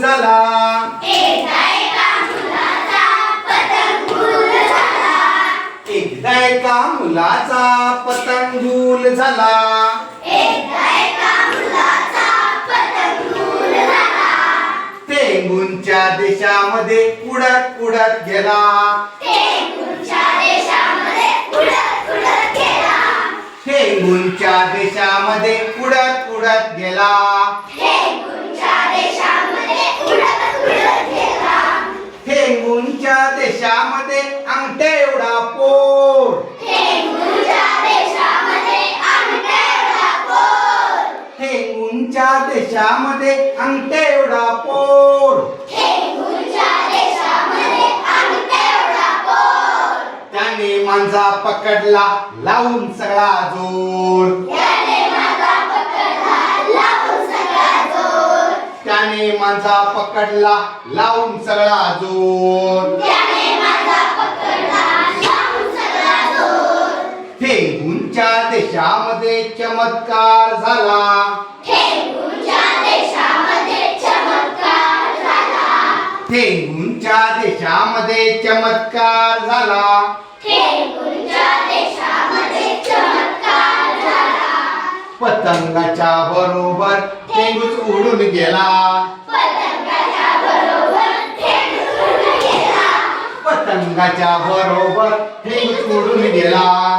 झाला. एकदा एका मुलाचा पतंग गुल झाला. तेंगूनच्या देशामध्ये उडत उडत गेला. तेंगूनच्या देशामध्ये उडत उडत गेला. तेंगूनच्या देशामध्ये अंगठे एवढा पोर. त्याने मांजा पकडला लावून सगळा जोर. त्याने मांजा पकडला लावून सगळा जोर. तेंगूनच्या देशामध्ये चमत्कार झाला. तेंगूनच्या देशामध्ये चमत्कार झाला. पतंगाच्या बरोबर तेंगूच उडून गेला. पतंगाच्या बरोबर तेंगूच उडून गेला.